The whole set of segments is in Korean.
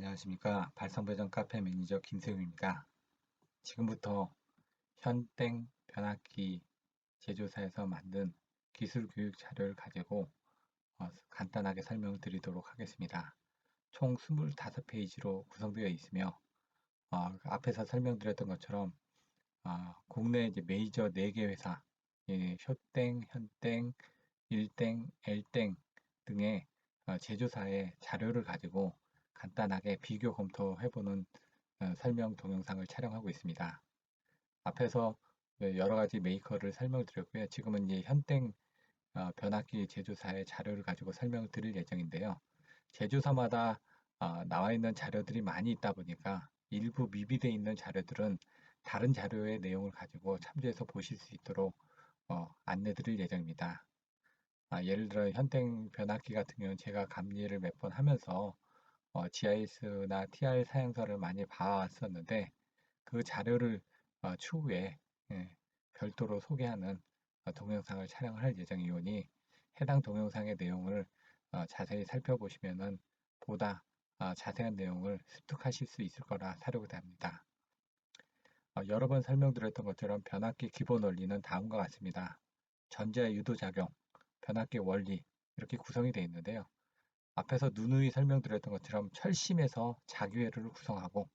안녕하십니까 발성배정 카페 매니저 김세웅입니다. 지금부터 현땡 변압기 제조사에서 만든 기술 교육 자료를 가지고 어, 간단하게 설명을 드리도록 하겠습니다. 총 25페이지로 구성되어 있으며 어, 앞에서 설명드렸던 것처럼 어, 국내 이제 메이저 4개 회사 예, 효땡, 현땡, 일땡, 엘땡 등의 어, 제조사의 자료를 가지고 간단하게 비교 검토해보는 어, 설명 동영상을 촬영하고 있습니다. 앞에서 여러 가지 메이커를 설명드렸고요. 지금은 이제 현땡 어, 변압기 제조사의 자료를 가지고 설명을 드릴 예정인데요. 제조사마다 어, 나와 있는 자료들이 많이 있다 보니까 일부 미비되어 있는 자료들은 다른 자료의 내용을 가지고 참조해서 보실 수 있도록 안내 드릴 예정입니다. 아, 예를 들어 현땡 변압기 같은 경우는 제가 감리를 몇 번 하면서 어, GIS나 TR 사양서를 많이 봐왔었는데 그 자료를 어, 추후에 예, 별도로 소개하는 어, 동영상을 촬영할 예정이오니 해당 동영상의 내용을 어, 자세히 살펴보시면은 보다 어, 자세한 내용을 습득하실 수 있을 거라 사려고 합니다. 어, 여러 번 설명드렸던 것처럼 변압기 기본 원리는 다음과 같습니다. 전자 유도 작용, 변압기 원리 이렇게 구성이 되어 있는데요. 앞에서 누누이 설명드렸던 것처럼 철심에서 자기회를 구성하고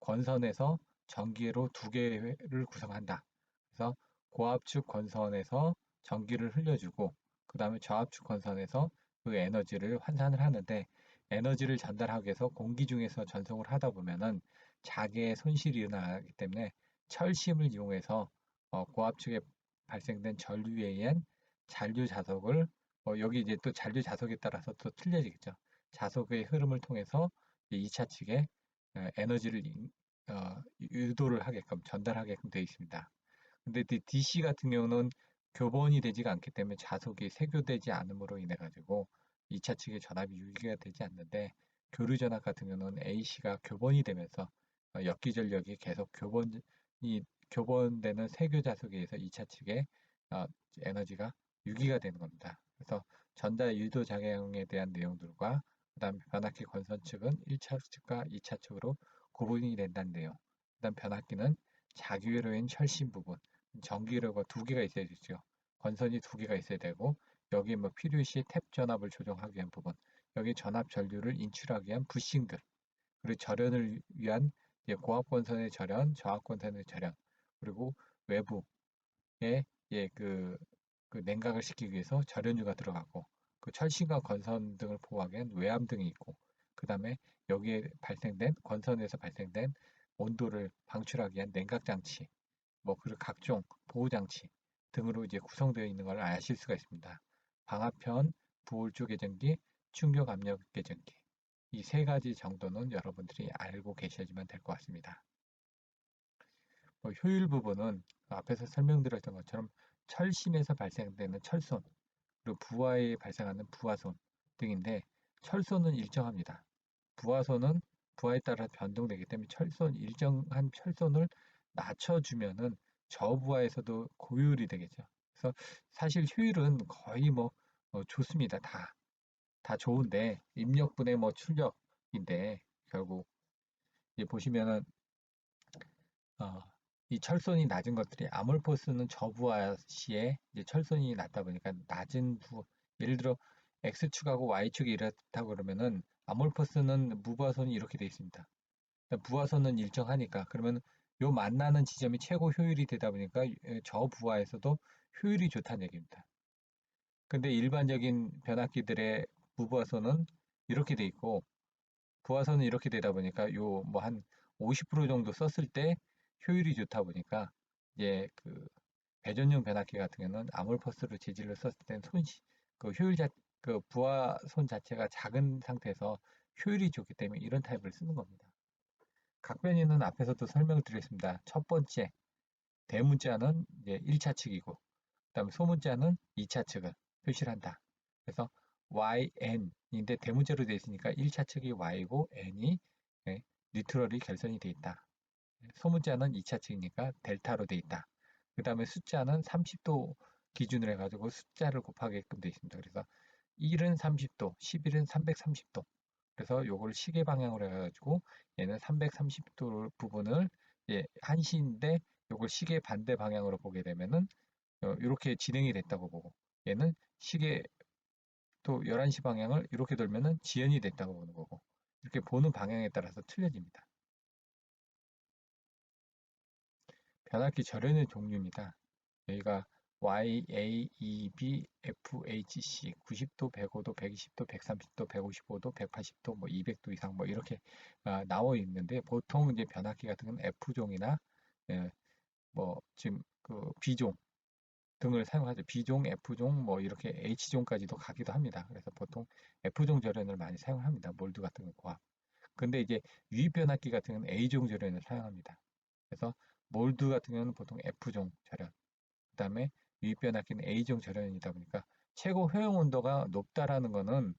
권선에서 전기회로 두 개를 구성한다. 그래서 고압축 권선에서 전기를 흘려주고 그 다음에 저압축 권선에서 그 에너지를 환산을 하는데 에너지를 전달하기 위해서 공기 중에서 전송을 하다 보면은 자기의 손실이 일어나기 때문에 철심을 이용해서 어, 고압축에 발생된 전류에 의한 잔류 자석을 어, 여기 이제 또 잔류 자석에 따라서 또 틀려지겠죠. 자석의 흐름을 통해서 2차 측에 어, 에너지를 어, 유도를 하게끔 전달하게끔 되어 있습니다. 근데 DC 같은 경우는 교본이 되지가 않기 때문에 자석이 세교되지 않음으로 인해 가지고 2차 측의 전압이 유기가 되지 않는데 교류 전압 같은 경우는 AC가 교본이 되면서 어, 역기 전력이 계속 교본이 교본되는 세교 자석에 의해서 2차 측의 어, 에너지가 유기가 되는 겁니다. 그래서 전자 유도 작용에 대한 내용들과 그 다음 변압기 건선 측은 1차 측과 2차 측으로 구분이 된다는 내용 그 다음 변압기는 자기회로인 철심 부분 전기회로가 두 개가 있어야 되죠. 건선이 두 개가 있어야 되고 여기 뭐 필요시 탭 전압을 조정하기 위한 부분 여기 전압 전류를 인출하기 위한 부싱들 그리고 절연을 위한 고압 건선의 절연 저압 건선의 절연 그리고 외부에 예, 그, 그 냉각을 시키기 위해서 절연유가 들어가고 그 철심과 건선 등을 보호하기 위한 외암 등이 있고 그 다음에 여기에 발생된 건선에서 발생된 온도를 방출하기 위한 냉각 장치 뭐 그리고 각종 보호 장치 등으로 이제 구성되어 있는 걸 아실 수가 있습니다. 방화편, 부울주 계전기, 충격 압력 계전기 이 세 가지 정도는 여러분들이 알고 계셔야지만 될 것 같습니다. 뭐 효율 부분은 앞에서 설명드렸던 것처럼 철심에서 발생되는 철손 그리고 부하에 발생하는 부하손 등인데 철손은 일정합니다. 부하손은 부하에 따라 변동되기 때문에 철손 일정한 철손을 낮춰주면은 저부하에서도 고효율이 되겠죠. 그래서 사실 효율은 거의 뭐 어, 좋습니다. 다. 다 좋은데 입력분의 뭐 출력인데 결국 이제 보시면은 어, 이 철선이 낮은 것들이 아몰포스는 저부하 시에 이제 철선이 낮다 보니까 낮은 부 예를 들어 X축하고 Y축이 이렇다 그러면은 아몰포스는 무부하선이 이렇게 되어 있습니다. 그러니까 부하선은 일정하니까 그러면 요 만나는 지점이 최고 효율이 되다 보니까 저 부하에서도 효율이 좋다는 얘기입니다. 근데 일반적인 변압기들의 무부하선은 이렇게 돼 있고 부하선은 이렇게 되다 보니까 요 뭐 한 50% 정도 썼을 때 효율이 좋다 보니까 이제 그 배전용 변압기 같은 경우는 아몰퍼스로 재질로 썼을 땐 손시 그 효율 자, 그 부하 손 자체가 작은 상태에서 효율이 좋기 때문에 이런 타입을 쓰는 겁니다. 각 변이는 앞에서도 설명을 드렸습니다. 첫 번째 대문자는 이제 1차 측이고 그 다음에 소문자는 2차 측을 표시를 한다. 그래서 YN인데 대문자로 되어 있으니까 1차 측이 Y고 N이 네, 뉴트럴이 결선이 되어 있다. 소문자는 2차 측이니까 델타로 돼 있다. 그 다음에 숫자는 30도 기준으로 해가지고 숫자를 곱하게끔 되어 있습니다. 그래서 1은 30도, 11은 330도 그래서 요걸 시계 방향으로 해가지고 얘는 330도 부분을 예, 한시인데 요걸 시계 반대 방향으로 보게 되면은 어, 이렇게 진행이 됐다고 보고 얘는 시계 또 11시 방향을 이렇게 돌면은 지연이 됐다고 보는 거고 이렇게 보는 방향에 따라서 틀려집니다. 변압기 절연의 종류입니다. 여기가 Y, A, E, B, F, H, C 90도, 105도, 120도, 130도, 155도, 180도, 뭐 200도 이상 뭐 이렇게 아, 나와 있는데 보통 이제 변압기 같은 건 F종이나 예, 뭐 지금 그 B종 등을 사용하죠. B종, F종 뭐 이렇게 H종까지도 가기도 합니다. 그래서 보통 F종 절연을 많이 사용합니다. 몰드 같은 거 고압. 근데 이제 유입 변압기 같은 경우는 A종 절연을 사용합니다. 그래서 몰드 같은 경우는 보통 F종 절연. 그 다음에 유입 변압기는 A종 절연이다 보니까 최고 허용 온도가 높다라는 거는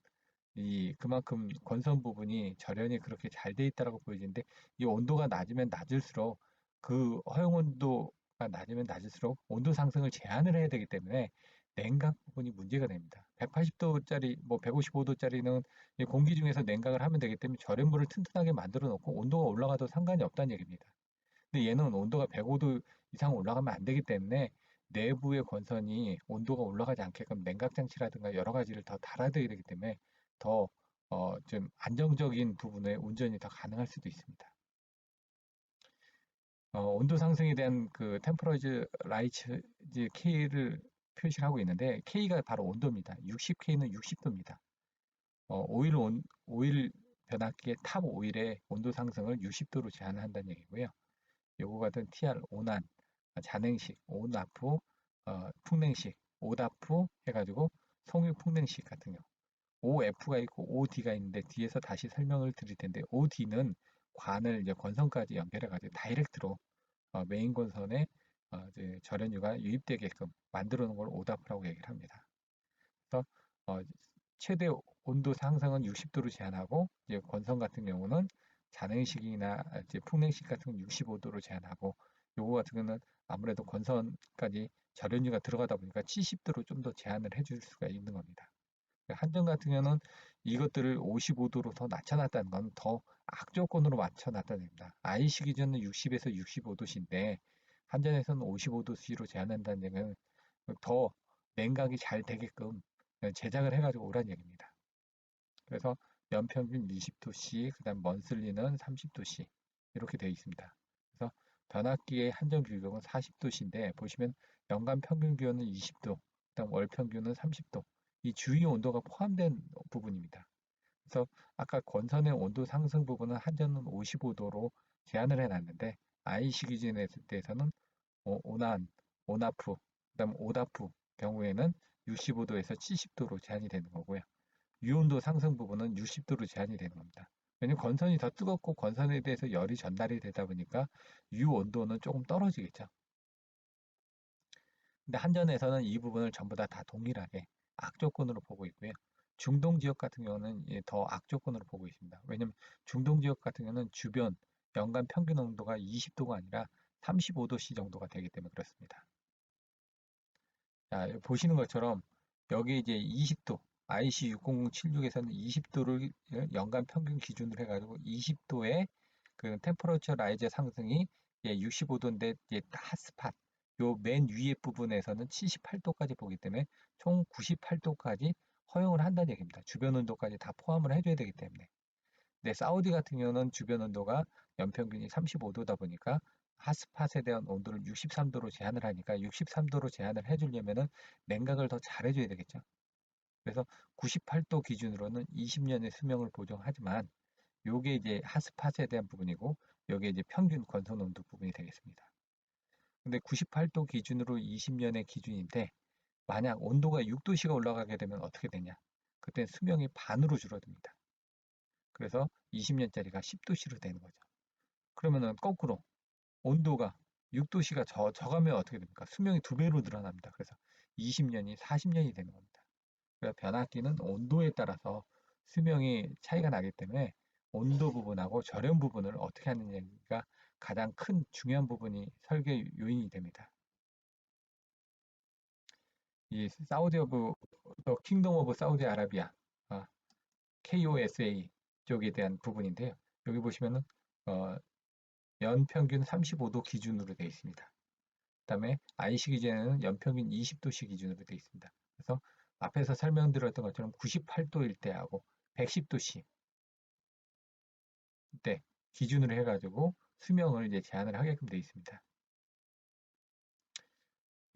이 그만큼 권선 부분이 절연이 그렇게 잘 돼 있다라고 보여지는데 이 온도가 낮으면 낮을수록 그 허용 온도가 낮으면 낮을수록 온도 상승을 제한을 해야 되기 때문에 냉각 부분이 문제가 됩니다. 180도짜리 뭐 155도짜리는 공기 중에서 냉각을 하면 되기 때문에 절연물을 튼튼하게 만들어 놓고 온도가 올라가도 상관이 없다는 얘기입니다. 근데 얘는 온도가 105도 이상 올라가면 안 되기 때문에 내부의 권선이 온도가 올라가지 않게끔 냉각 장치라든가 여러 가지를 더 달아야 되기 때문에 더 어, 좀 안정적인 부분의 운전이 더 가능할 수도 있습니다. 어, 온도 상승에 대한 그 템퍼러즈 라이츠 K를 표시를 하고 있는데 K가 바로 온도입니다. 60K는 60도입니다. 어, 오일 온, 오일 변압기의 탑 오일의 온도 상승을 60도로 제한한다는 얘기고요. 요거 같은 TR 온난, 잔행식, 온아프, 어, 풍냉식, 오다프 해가지고 송유 풍냉식 같은 경우 OF가 있고 OD가 있는데 뒤에서 다시 설명을 드릴 텐데 OD는 관을 이제 권선까지 연결해가지고 다이렉트로 어, 메인 권선에 어, 이제 절연유가 유입되게끔 만들어 놓은 걸 오다프라고 얘기를 합니다. 그래서 어, 최대 온도 상승은 60도로 제한하고 이제 권선 같은 경우는 잔행식이나 이제 풍냉식 같은 건 65도로 제한하고 요거 같은 경우는 아무래도 권선까지 절연유가 들어가다 보니까 70도로 좀 더 제한을 해줄 수가 있는 겁니다. 한전 같은 경우는 이것들을 55도로 더 낮춰놨다는 건 더 악조건으로 맞춰놨다는 겁니다. IC 기준은 60에서 65도씨인데 한전에서는 55도씨로 제한한다는 얘기는 더 냉각이 잘 되게끔 제작을 해가지고 오란 얘기입니다. 그래서 연평균 20도씨, 그 다음 먼슬리는 30도씨 이렇게 되어 있습니다. 그래서 변압기의 한전 규격은 40도씨인데 보시면 연간 평균 기온은 20도, 그 다음 월 평균은 30도 이 주위 온도가 포함된 부분입니다. 그래서 아까 권선의 온도 상승 부분은 한전은 55도로 제한을 해놨는데 IC 기준에 대해서는 오난, 오나프, 그 다음 오다프 경우에는 65도에서 70도로 제한이 되는 거고요. 유온도 상승 부분은 60도로 제한이 되는 겁니다. 왜냐면 권선이 더 뜨겁고 권선에 대해서 열이 전달이 되다 보니까 유온도는 조금 떨어지겠죠. 근데 한전에서는 이 부분을 전부 다, 다 동일하게 악조건으로 보고 있고요. 중동 지역 같은 경우는 더 악조건으로 보고 있습니다. 왜냐면 중동 지역 같은 경우는 주변 연간 평균 온도가 20도가 아니라 35도씨 정도가 되기 때문에 그렇습니다. 자, 보시는 것처럼 여기 이제 20도 IC60076에서는 20도를 연간 평균 기준으로 해가지고 20도의 그 템퍼러처 라이저 상승이 65도인데 핫스팟 요 맨 위에 부분에서는 78도까지 보기 때문에 총 98도까지 허용을 한다는 얘기입니다. 주변 온도까지 다 포함을 해줘야 되기 때문에. 근데 사우디 같은 경우는 주변 온도가 연평균이 35도다 보니까 핫스팟에 대한 온도를 63도로 제한을 하니까 63도로 제한을 해주려면은 냉각을 더 잘해줘야 되겠죠. 그래서 98도 기준으로는 20년의 수명을 보정하지만 요게 이제 핫스팟에 대한 부분이고 요게 이제 평균 건선 온도 부분이 되겠습니다. 근데 98도 기준으로 20년의 기준인데 만약 온도가 6도씨가 올라가게 되면 어떻게 되냐? 그때 수명이 반으로 줄어듭니다. 그래서 20년짜리가 10도씨로 되는 거죠. 그러면은 거꾸로 온도가 6도씨가 저, 저가면 어떻게 됩니까? 수명이 두 배로 늘어납니다. 그래서 20년이 40년이 되는 겁니다. 그래서 변압기는 온도에 따라서 수명이 차이가 나기 때문에 온도 부분하고 절연 부분을 어떻게 하느냐가 가장 큰 중요한 부분이 설계 요인이 됩니다. 이 사우디 오브 더 킹덤 오브 사우디 아라비아 KOSA 쪽에 대한 부분인데요. 여기 보시면은 어, 연평균 35도 기준으로 되어 있습니다. 그 다음에 IC 기준에는 연평균 20도씨 기준으로 되어 있습니다. 그래서 앞에서 설명드렸던 것처럼 98도일 때하고 110도씨 때 기준으로 해가지고 수명을 이제 제한을 하게끔 되어 있습니다.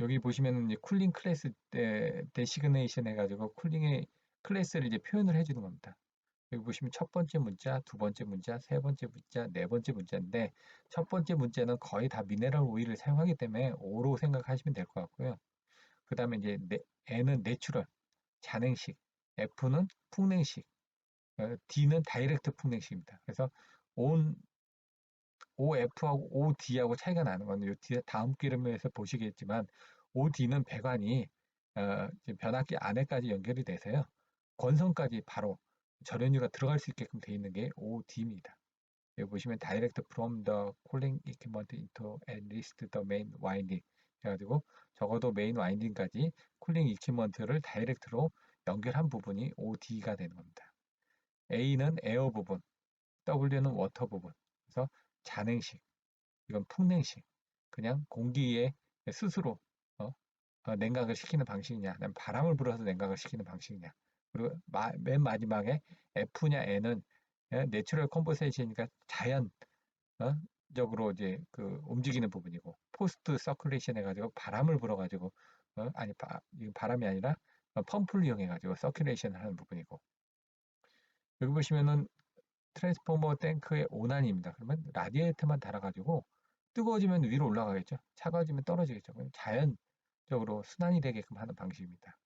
여기 보시면 이제 쿨링 클래스 때 데시그네이션 해가지고 쿨링의 클래스를 이제 표현을 해주는 겁니다. 여기 보시면 첫 번째 문자, 두 번째 문자, 세 번째 문자, 네 번째 문자인데 첫 번째 문자는 거의 다 미네랄 오일을 사용하기 때문에 O로 생각하시면 될 것 같고요. 그 다음에 이제 N은 내추럴, 잔행식, F는 풍냉식, 어, D는 다이렉트 풍냉식입니다. 그래서 온 OF하고 OD하고 차이가 나는 건 요 다음 기름에서 보시겠지만 OD는 배관이 어, 변압기 안에까지 연결이 돼서요. 권선까지 바로 절연유가 들어갈 수 있게끔 되어 있는 게 OD입니다. 여기 보시면 Direct from the cooling equipment into at least the main 해가지고 적어도 메인 와인딩까지 쿨링 이퀴먼트를 다이렉트로 연결한 부분이 OD가 되는 겁니다. A는 에어 부분, W는 워터 부분. 그래서 잔행식, 이건 풍냉식. 그냥 공기에 스스로 어? 어, 냉각을 시키는 방식이냐, 바람을 불어서 냉각을 시키는 방식이냐. 그리고 마, 맨 마지막에 F냐 N은 내추럴 컴포세이션이니까 자연 어? 적으로 이제 그 움직이는 부분이고 포스트 서큘레이션 해가지고 바람을 불어가지고 어? 아니 바, 바람이 아니라 어, 펌프를 이용해가지고 서큘레이션 하는 부분이고 여기 보시면은 트랜스포머 탱크의 온난입니다. 그러면 라디에이터만 달아가지고 뜨거워지면 위로 올라가겠죠. 차가워지면 떨어지겠죠. 자연적으로 순환이 되게끔 하는 방식입니다.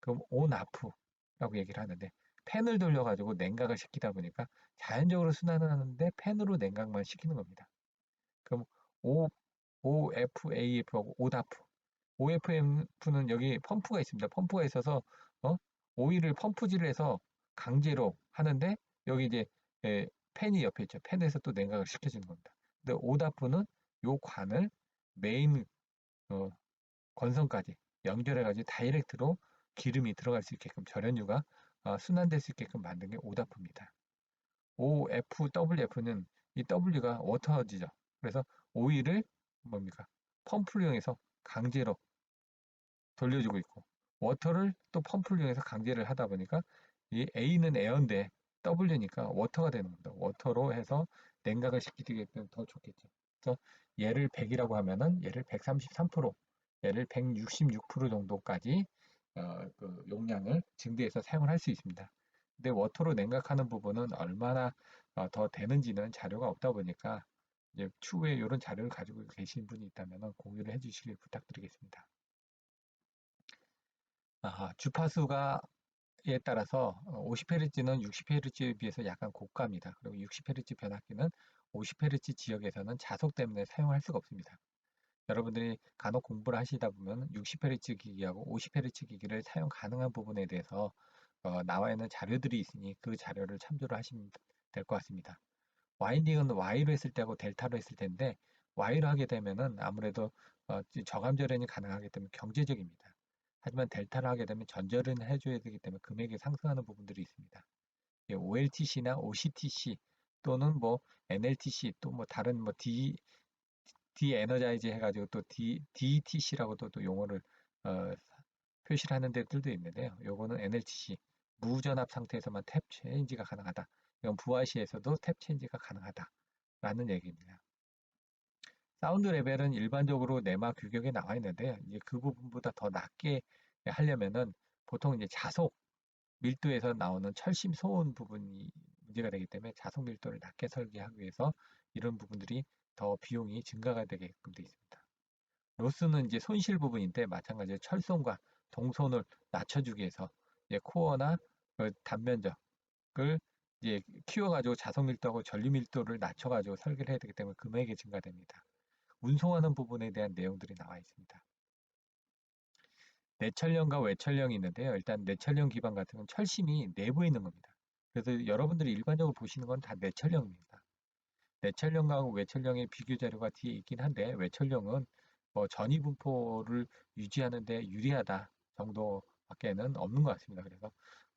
그럼 온아프라고 얘기를 하는데 팬을 돌려가지고 냉각을 시키다 보니까 자연적으로 순환을 하는데 팬으로 냉각만 시키는 겁니다. 그럼 O, OFAF하고 ODAF. OFF는 여기 펌프가 있습니다. 펌프가 있어서 어? 오일을 펌프질을 해서 강제로 하는데 여기 이제 예, 팬이 옆에 있죠. 팬에서 또 냉각을 시켜주는 겁니다. 근데 오다프는 요 관을 메인 어, 건선까지 연결해가지고 다이렉트로 기름이 들어갈 수 있게끔 절연유가 어, 순환될 수 있게끔 만든 게 오다프입니다. OFWF는 이 W가 워터지죠. 그래서 오일을 뭡니까? 펌프를 이용해서 강제로 돌려주고 있고 워터를 또 펌프를 이용해서 강제를 하다 보니까 이 A는 에어인데 W니까 워터가 되는 겁니다. 워터로 해서 냉각을 시키게 되면 더 좋겠죠. 그래서 얘를 100이라고 하면은 얘를 133%, 얘를 166% 정도까지 어, 그 용량을 증대해서 사용을 할 수 있습니다. 근데 워터로 냉각하는 부분은 얼마나 어, 더 되는지는 자료가 없다 보니까 이제 추후에 이런 자료를 가지고 계신 분이 있다면 공유를 해주시길 부탁드리겠습니다. 아, 주파수가 에 따라서 50Hz는 60Hz에 비해서 약간 고가입니다. 그리고 60Hz 변압기는 50Hz 지역에서는 자석 때문에 사용할 수가 없습니다. 여러분들이 간혹 공부를 하시다 보면 60Hz 기기하고 50Hz 기기를 사용 가능한 부분에 대해서 어, 나와 있는 자료들이 있으니 그 자료를 참조를 하시면 될 것 같습니다. 와인딩은 Y로 했을 때하고 델타로 했을 텐데 Y로 하게 되면은 아무래도 어, 저감 절연이 가능하기 때문에 경제적입니다. 하지만 델타를 하게 되면 전절은 해줘야 되기 때문에 금액이 상승하는 부분들이 있습니다. OLTC나 OCTC 또는 뭐 NLTC 또 뭐 다른 뭐 D D 에너자이즈 해가지고 또 D DTC라고도 또 용어를 어, 표시를 하는 데들도 있는데요. 요거는 NLTC 무전압 상태에서만 탭 체인지가 가능하다. 이건 부하시에서도 탭 체인지가 가능하다라는 얘기입니다. 사운드 레벨은 일반적으로 내마 규격에 나와 있는데 이제 그 부분보다 더 낮게 하려면은 보통 이제 자속 밀도에서 나오는 철심 소음 부분이 문제가 되기 때문에 자속 밀도를 낮게 설계하기 위해서 이런 부분들이 더 비용이 증가가 되게끔 되어 있습니다. 로스는 이제 손실 부분인데 마찬가지로 철손과 동손을 낮춰주기 위해서 코어나 그 단면적을 이제 키워가지고 자석 밀도하고 전류 밀도를 낮춰가지고 설계를 해야 되기 때문에 금액이 증가됩니다. 운송하는 부분에 대한 내용들이 나와 있습니다. 내철령과 외철령이 있는데요. 일단 내철령 기반 같은 건 철심이 내부에 있는 겁니다. 그래서 여러분들이 일반적으로 보시는 건 다 내철령입니다. 내철령과 외철령의 비교 자료가 뒤에 있긴 한데 외철령은 뭐 전이 분포를 유지하는 데 유리하다 정도밖에는 없는 것 같습니다. 그래서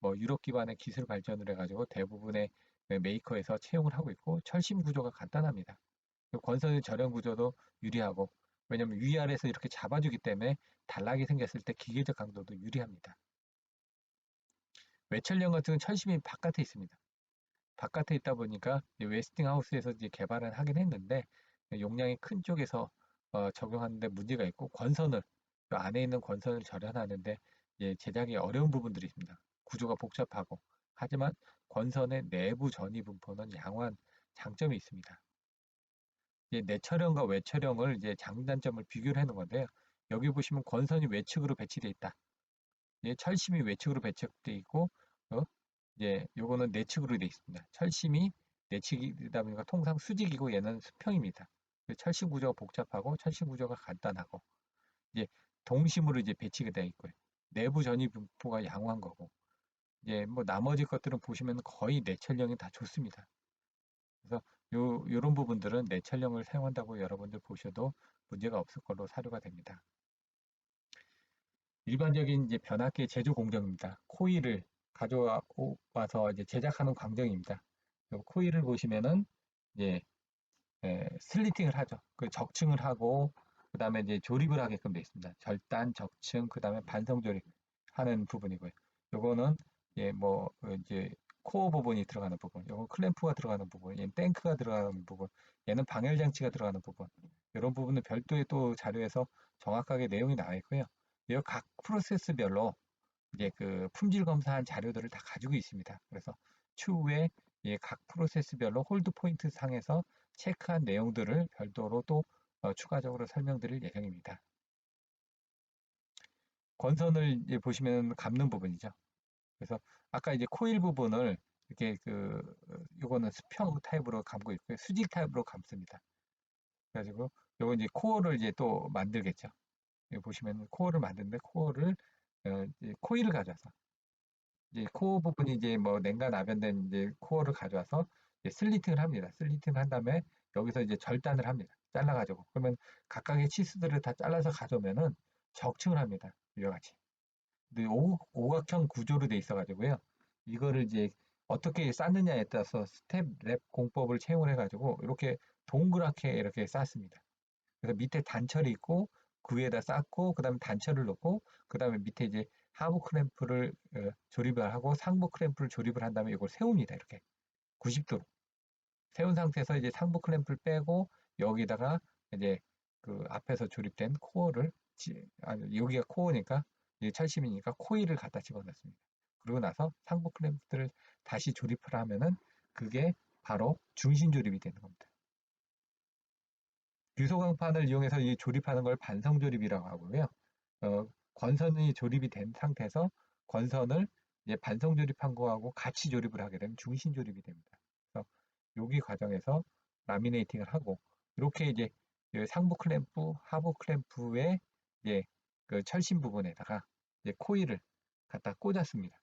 뭐 유럽 기반의 기술 발전을 해가지고 대부분의 메이커에서 채용을 하고 있고 철심 구조가 간단합니다. 권선의 절연 구조도 유리하고 왜냐하면 위아래에서 이렇게 잡아주기 때문에 단락이 생겼을 때 기계적 강도도 유리합니다. 외철령 같은 철심이 바깥에 있습니다. 바깥에 있다 보니까 웨스팅하우스에서 이제 개발을 하긴 했는데 용량이 큰 쪽에서 어, 적용하는데 문제가 있고 권선을 그 안에 있는 권선을 절연하는데 제작이 어려운 부분들이 있습니다. 구조가 복잡하고 하지만 권선의 내부 전이 분포는 양호한 장점이 있습니다. 이제 내철형과 외철형을 이제 장단점을 비교를 해놓은 건데요. 여기 보시면 권선이 외측으로 배치되어 있다. 예, 철심이 외측으로 배치되어 있고 어? 이제 요거는 내측으로 되어 있습니다. 철심이 내측이다 보니까 통상 수직이고 얘는 수평입니다. 철심 구조가 복잡하고 철심 구조가 간단하고 이제 동심으로 이제 배치가 되어 있고요. 내부 전이 분포가 양호한 거고 이제 뭐 나머지 것들은 보시면 거의 내철형이 다 좋습니다. 그래서 요 요런 부분들은 내철형을 사용한다고 여러분들 보셔도 문제가 없을 걸로 사료가 됩니다. 일반적인 이제 변압기 제조 공정입니다. 코일을 가져와서 이제 제작하는 광정입니다. 코일을 보시면은 이제 에, 슬리팅을 하죠. 그 적층을 하고 그 다음에 이제 조립을 하게끔 되어 있습니다. 절단, 적층, 그 다음에 반성 조립 하는 부분이고요. 요거는 예, 뭐 이제 코어 부분이 들어가는 부분, 요거 클램프가 들어가는 부분, 얘는 탱크가 들어가는 부분, 얘는 방열 장치가 들어가는 부분. 이런 부분은 별도의 또 자료에서 정확하게 내용이 나와 있고요. 이각 프로세스별로 이제 그 품질 검사한 자료들을 다 가지고 있습니다. 그래서 추후에 각 프로세스별로 홀드 포인트 상에서 체크한 내용들을 별도로 또 어, 추가적으로 설명드릴 예정입니다. 권선을 보시면 감는 부분이죠. 그래서 아까 이제 코일 부분을 이렇게 그 요거는 수평 타입으로 감고 있고요. 수직 타입으로 감습니다. 그래가지고 요거 이제 코어를 이제 또 만들겠죠. 여기 보시면 코어를 만드는데 코어를 어, 이제 코일을 가져와서 이제 코어 부분이 이제 뭐 냉간 아변된 이제 코어를 가져와서 슬리팅을 합니다. 슬리팅을 한 다음에 여기서 이제 절단을 합니다. 잘라가지고 그러면 각각의 치수들을 다 잘라서 가져오면은 적층을 합니다. 이와 같이. 근데 오, 오각형 구조로 돼 있어 가지고요. 이거를 이제 어떻게 쌓느냐에 따라서 스텝 랩 공법을 채용을 해가지고 이렇게 동그랗게 이렇게 쌓습니다. 그래서 밑에 단철이 있고 그 위에다 쌓고 그 다음에 단철을 넣고 그 다음에 밑에 이제 하부 크램프를 어, 조립을 하고 상부 크램프를 조립을 한 다음에 이걸 세웁니다. 이렇게 90도로 세운 상태에서 이제 상부 클램프를 빼고 여기다가 이제 그 앞에서 조립된 코어를 아니 여기가 코어니까 철심이니까 코일을 갖다 집어넣습니다. 그리고 나서 상부 클램프들을 다시 조립을 하면은 그게 바로 중심 조립이 되는 겁니다. 규소광판을 이용해서 이 조립하는 걸 반성 조립이라고 하고요. 어, 권선이 조립이 된 상태에서 권선을 이제 반성 조립한 거하고 같이 조립을 하게 되면 중심 조립이 됩니다. 그래서 여기 과정에서 라미네이팅을 하고 이렇게 이제 상부 클램프, 하부 클램프의 이제 그 철심 부분에다가 이제 코일을 갖다 꽂았습니다.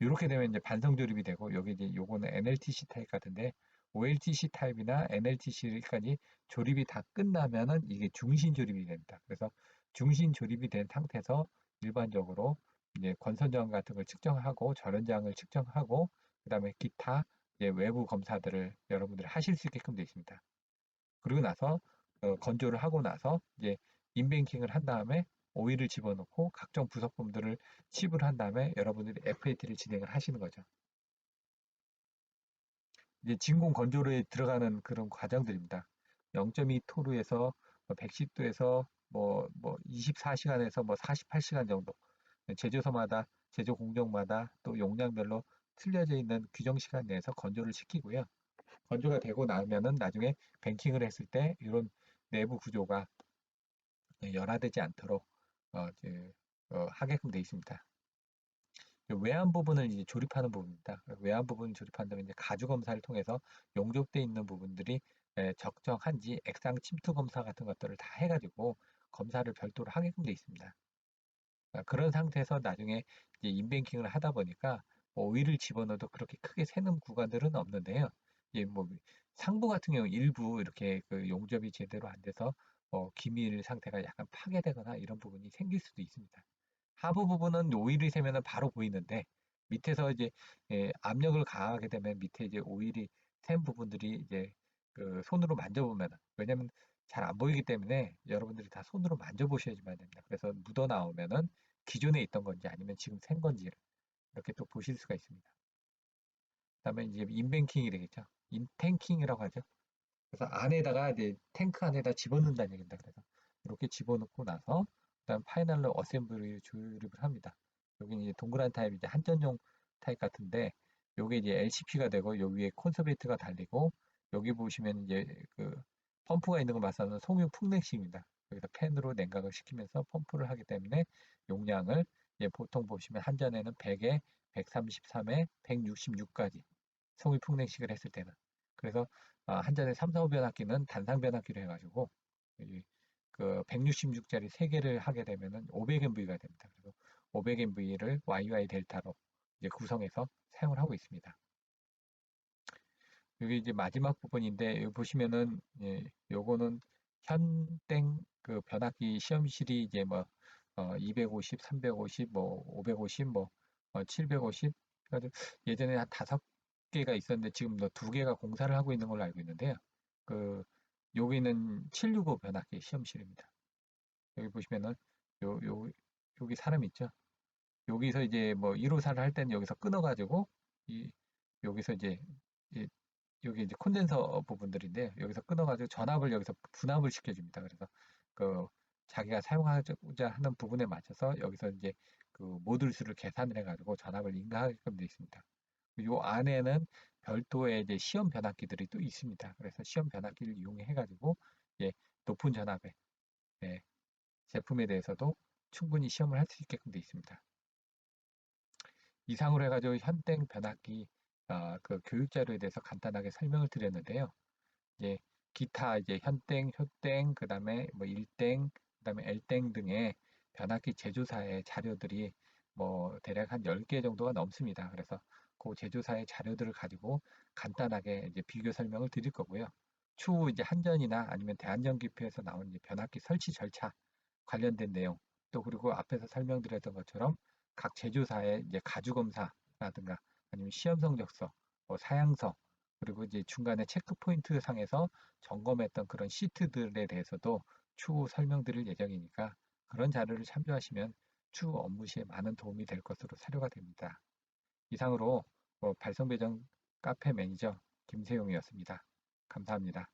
이렇게 되면 이제 반성 조립이 되고 여기 이제 요거는 NLTC 타입 같은데 OLTC 타입이나 NLTC까지 조립이 다 끝나면은 이게 중심 조립이 됩니다. 그래서 중심 조립이 된 상태에서 일반적으로 이제 권선저항 같은 걸 측정하고 절연장을 측정하고 그 다음에 기타 외부 검사들을 여러분들이 하실 수 있게끔 되어 있습니다. 그리고 나서 어, 건조를 하고 나서 이제 인뱅킹을 한 다음에 오일을 집어넣고 각종 부속품들을 칩을 한 다음에 여러분들이 FAT를 진행을 하시는 거죠. 이제 진공 건조로에 들어가는 그런 과정들입니다. 0.2 토르에서 110도에서 뭐, 뭐 24시간에서 뭐 48시간 정도 제조소마다 제조 공정마다 또 용량별로 틀려져 있는 규정 시간 내에서 건조를 시키고요. 건조가 되고 나면은 나중에 뱅킹을 했을 때 이런 내부 구조가 열화되지 않도록 어, 이제, 어, 하게끔 되어 있습니다. 외환 부분을 이제 조립하는 부분입니다. 외환 부분을 조립한다면 이제 가주 검사를 통해서 용접되어 있는 부분들이 적정한지 액상 침투 검사 같은 것들을 다 해가지고 검사를 별도로 하게끔 되어 있습니다. 아, 그런 상태에서 나중에 이제 인뱅킹을 하다 보니까 뭐 오일을 집어넣어도 그렇게 크게 새는 구간들은 없는데요. 예, 뭐 상부 같은 경우 일부 이렇게 그 용접이 제대로 안 돼서 뭐 기밀 상태가 약간 파괴되거나 이런 부분이 생길 수도 있습니다. 하부 부분은 오일이 새면 바로 보이는데 밑에서 이제 예, 압력을 가하게 되면 밑에 이제 오일이 샌 부분들이 이제 그 손으로 만져보면 왜냐면 잘 안 보이기 때문에 여러분들이 다 손으로 만져보셔야지만 됩니다. 그래서 묻어 나오면은 기존에 있던 건지 아니면 지금 샌 건지를 이렇게 또 보실 수가 있습니다. 그다음에 이제 인뱅킹이 되겠죠. 인탱킹이라고 하죠. 그래서 안에다가 이제 탱크 안에다 집어넣는다는 얘기입니다. 그래서 이렇게 집어넣고 나서 그다음 파이널로 어셈블리를 조립을 합니다. 여기 이제 동그란 타입 이제 한전용 타입 같은데 요게 이제 LCP가 되고 요 위에 콘서베이트가 달리고 여기 보시면 이제 그 펌프가 있는 걸 말씀하는 송유 풍냉식입니다. 여기서 팬으로 냉각을 시키면서 펌프를 하기 때문에 용량을 예, 보통 보시면 한전에는 100에 133에 166까지 송유 풍냉식을 했을 때는 그래서 아, 한전의 3, 4, 5 변압기는 단상 변압기로 해가지고 그 166짜리 3개를 하게 되면은 500MV가 됩니다. 그래서 500MV를 YY 델타로 이제 구성해서 사용을 하고 있습니다. 여기 이제 마지막 부분인데 여기 보시면은 예, 요거는 현땡 그 변압기 시험실이 이제 뭐 어, 250, 350, 뭐 550, 뭐 어, 750 그래가지고 예전에 한 다섯 개가 있었는데 지금 두 개가 공사를 하고 있는 걸로 알고 있는데요. 그 여기는 765 변압기 시험실입니다. 여기 보시면은 요, 요, 여기 사람 있죠? 여기서 이제 뭐 1호사를 할 때는 여기서 끊어가지고 이 여기서 이제 이, 여기 이제 콘덴서 부분들인데 여기서 끊어가지고 전압을 여기서 분압을 시켜줍니다. 그래서 그 자기가 사용하고자 하는 부분에 맞춰서 여기서 이제 그 모듈 수를 계산을 해가지고 전압을 인가하게끔 되어 있습니다. 요 안에는 별도의 이제 시험 변압기들이 또 있습니다. 그래서 시험 변압기를 이용해 가지고 예, 높은 전압의 예, 제품에 대해서도 충분히 시험을 할 수 있게끔 되어 있습니다. 이상으로 해가지고 현땡 변압기 어, 그 교육 자료에 대해서 간단하게 설명을 드렸는데요. 이제 기타 이제 현땡, 효땡, 그 다음에 뭐 일땡, 그 다음에 엘땡 등의 변압기 제조사의 자료들이 뭐 대략 한 10개 정도가 넘습니다. 그래서 그 제조사의 자료들을 가지고 간단하게 이제 비교 설명을 드릴 거고요. 추후 이제 한전이나 아니면 대한전기표에서 나온 이제 변압기 설치 절차 관련된 내용 또 그리고 앞에서 설명드렸던 것처럼 각 제조사의 이제 가주 검사라든가 아니면 시험 성적서, 뭐 사양서 그리고 이제 중간에 체크 포인트 상에서 점검했던 그런 시트들에 대해서도 추후 설명드릴 예정이니까 그런 자료를 참조하시면 추후 업무 시에 많은 도움이 될 것으로 사료가 됩니다. 이상으로 뭐 발성배정 카페 매니저 김세용이었습니다. 감사합니다.